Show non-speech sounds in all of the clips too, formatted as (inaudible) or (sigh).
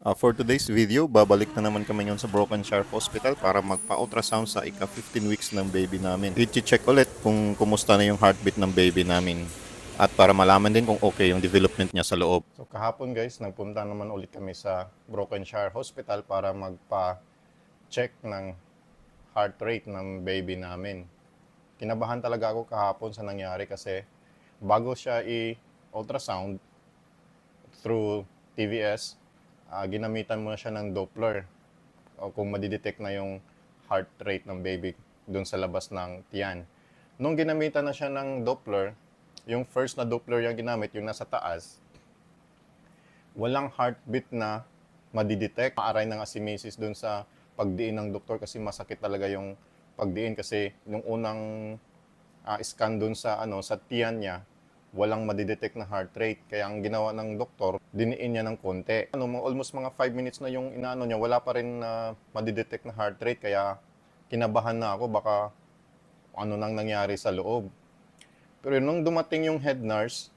Uh, for today's video, babalik na naman kami ngayon sa Broken Share Hospital para magpa-ultrasound sa ika 15 weeks ng baby namin. I-check ulit kung kumusta na yung heartbeat ng baby namin at para malaman din kung okay yung development niya sa loob. So kahapon guys, nagpunta naman ulit kami sa Broken Shire Hospital para magpa-check ng heart rate ng baby namin. Kinabahan talaga ako kahapon sa nangyari kasi bago siya i-ultrasound through TVS, ah, ginamitan mo na siya ng Doppler o kung madidetect na yung heart rate ng baby dun sa labas ng tiyan. Nung ginamitan na siya ng Doppler, yung first na Doppler yung ginamit, yung nasa taas, walang heartbeat na madidetect. Maaray si Mrs. dun sa pagdiin ng doktor kasi masakit talaga yung pagdiin kasi nung unang ah, scan dun sa ano sa tiyan niya walang madidetect na heart rate. Kaya ang ginawa ng doktor diniin niya ng konti. Ano almost mga 5 minutes na yung inaano niya wala pa rin na madidetect na heart rate. Kaya kinabahan na ako. Baka ano nang nangyari sa loob. Pero nung dumating yung head nurse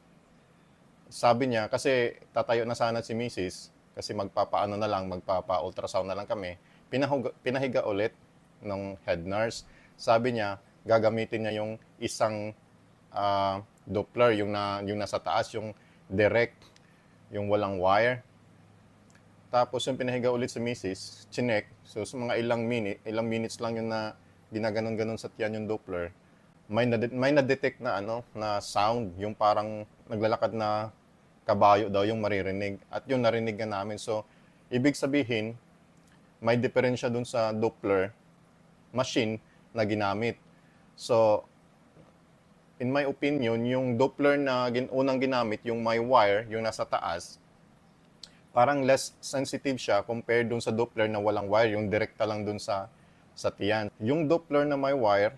sabi niya kasi tatayo na sana si Mrs. kasi magpapaano na lang magpapa-ultrasound na lang kami pinahuga, pinahiga ulit ng head nurse. Sabi niya gagamitin niya yung isang ah, Doppler yung na yung nasa taas yung direct yung walang wire. Tapos yung pinahiga ulit sa Mrs. chinek. So sa mga ilang minute ilang minutes lang yun na ginaganon-ganon sa tiyan yung Doppler may na may na-detect na ano na sound yung parang naglalakad na kabayo daw yung maririnig. At yung narinig na namin. So ibig sabihin may diferensya dun sa Doppler machine na ginamit. So in my opinion yung Doppler na gin, unang ginamit yung may wire yung nasa taas parang less sensitive siya compared dun sa Doppler na walang wire yung direkta lang dun sa sa tiyan yung Doppler na may wire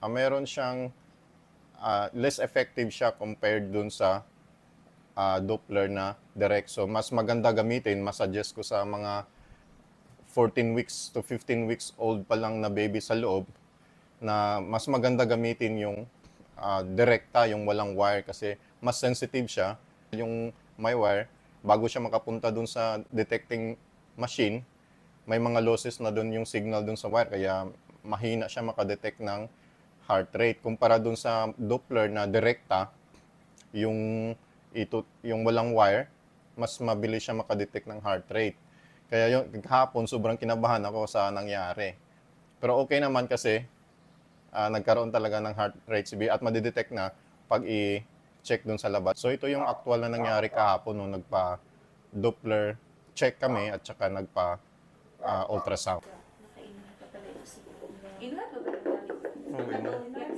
ah, meron siyang ah, less effective siya compared dun sa ah, Doppler na direct. So, mas maganda gamitin, mas suggest ko sa mga 14 weeks to 15 weeks old pa lang na baby sa loob na mas maganda gamitin yung ah, direkta, yung walang wire kasi mas sensitive siya. Yung may wire, bago siya makapunta dun sa detecting machine, may mga losses na dun yung signal dun sa wire kaya mahina siya makadetect ng heart rate kumpara dun sa Doppler na direkta yung ito yung walang wire mas mabilis siya makadetect ng heart rate kaya yung kahapon sobrang kinabahan ako sa nangyari pero okay naman kasi ah, nagkaroon talaga ng heart rate si B at madidetect na pag i-check dun sa labas so ito yung actual na nangyari kahapon nung nagpa Doppler check kami at saka nagpa ah, ultrasound mo ba yung gamit? Oo, inuhat.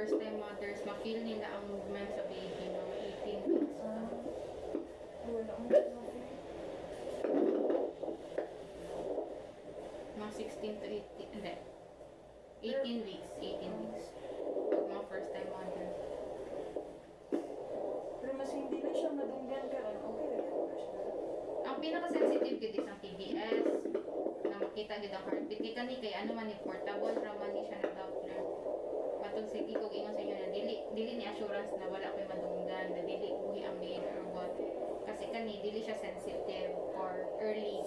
First time mothers, ma-feel nila ang movement sa baby na mga 18 weeks. Na. Mga 16 to 18, hindi. 18 weeks, 18 weeks. Pag mga first time mothers. Pero mas hindi na siya madunggan ka ron. Okay na yan ba siya? Ang pinaka-sensitive gid is ang TBS na makita gid ang heartbeat kay kani kay ano man ni portable ra man ni siya na Doppler. Matod sige kog ingon sa inyo na dili dili ni assurance na wala koy madunggan na dili buhi ang maid or what. Kasi kani dili siya sensitive or early.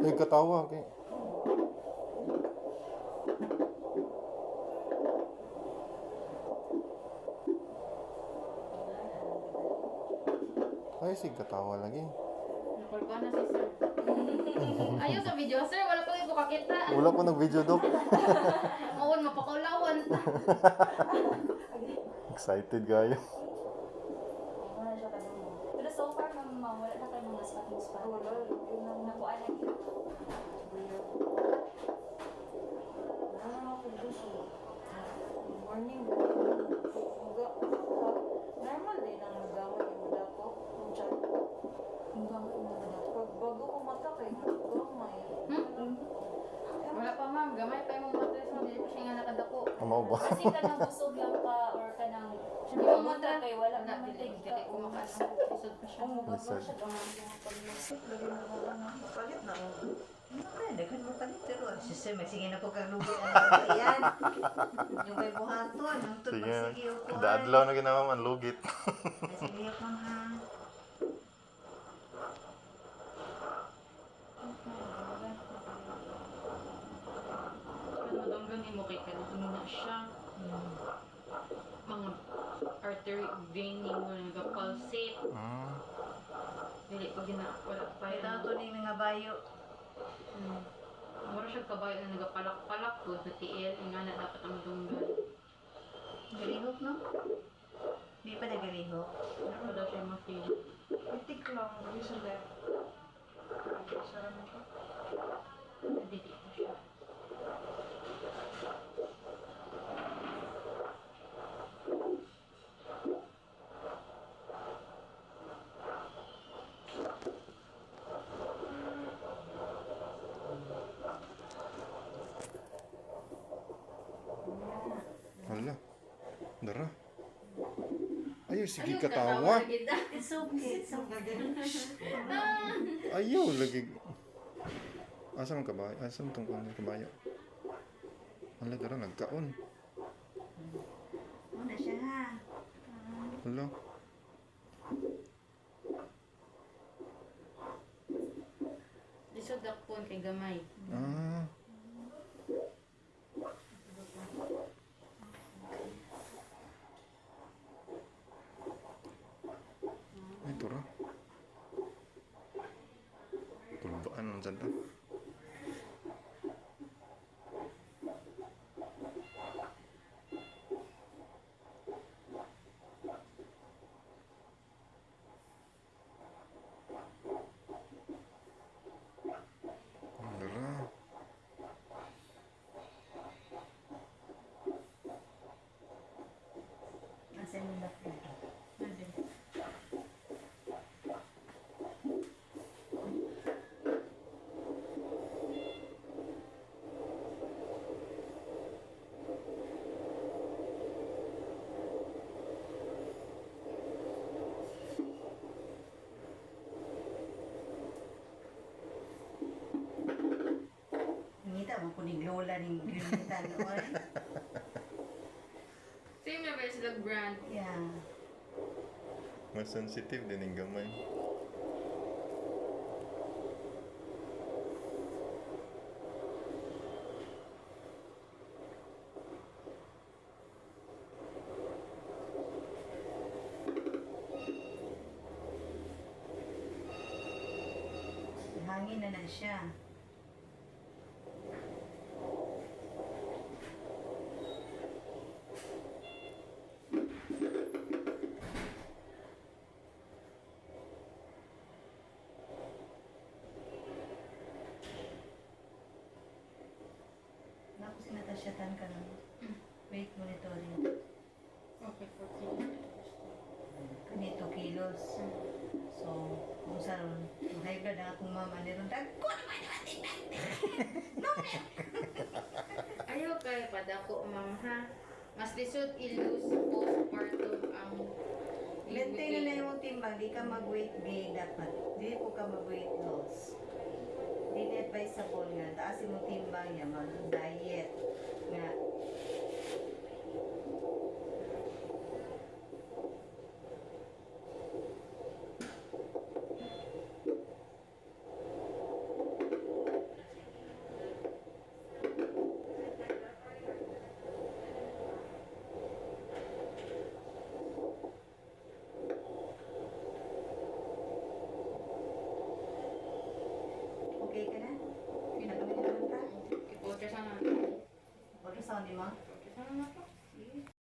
Nagkatawa, okay. Ay, sig katawa lagi. Nakulba na si sir. (laughs) Ayaw sa video sir, wala ko iko kakita. Wala ko nag-video doc. (laughs) Mawon mapakulawan. (laughs) Excited kayo. Pero so far, ma'am, ma'am, wala na kayo mga spot-spot. Wala. Yun lang na. Nakuha gusto. Morning. Normal din ang nagawin Yung gamit mo na daw. Pag bago ko mata kay gamay. Hmm? Wala pa ma'am, gamay pa yung matres mo, dili pa siya nga nakadako. Amaw ba? Kasi ka nang busog lang pa or ka nang Yung yung mata kay wala wala naman dili dili kumakaasa. Isod pa siya. Mga Lisod. siya gamay yung pag-isip. Lagi mo na lang. Palit na. Okay, daghan mo palit pero sisi may sige na ko kalugi ang yan. Yung may buhaton, ang tut Sige, magsige ko. daadlaw na ginawa man, lugit. Sige ko ha. Kung madunggan mo kay kanina na siya. Mga artery vein ni mo nagapulsate. Mm. Dili ko gina wala pa yun. ni nga bayo. Hmm. Mura siya kabayo na nagapalak-palak po sa tiil. Nga na dapat ang madunggan. Galihok no? Di pa na galihok. Wala pa daw siya ma-feel. Itik lang. Lagi sa left. Sarap ko. Dili pa siya. Hala. Dara. Ayaw, sige Ayaw, katawa. It's okay. It's okay. (laughs) Ayaw, lagi. Asa man kabayo? Asa man tong kuno kabayo? Hala, dara, nagkaon. Muna siya ha. Hala. Lisod dakpon kay gamay. Ah. 真的。Noon. (laughs) Same na ba sila brand? Yeah. Mas sensitive din yung gamay. Hangin na na siya. Pasyatan ka na. Weight monitoring. Okay, 14. Kani 2 kilos. So, kung sa ron, kung high blood ang akong mama ni ron, dagko naman naman din (laughs) Ayaw kayo padako, ma'am, ha? Mas lisod i-lose postpartum ang Maintain na na yung timbang, di ka mag-weight gain dapat. Di po ka mag-weight loss. Di na advisable nga, taas yung timbang niya, mag-diet. Nga,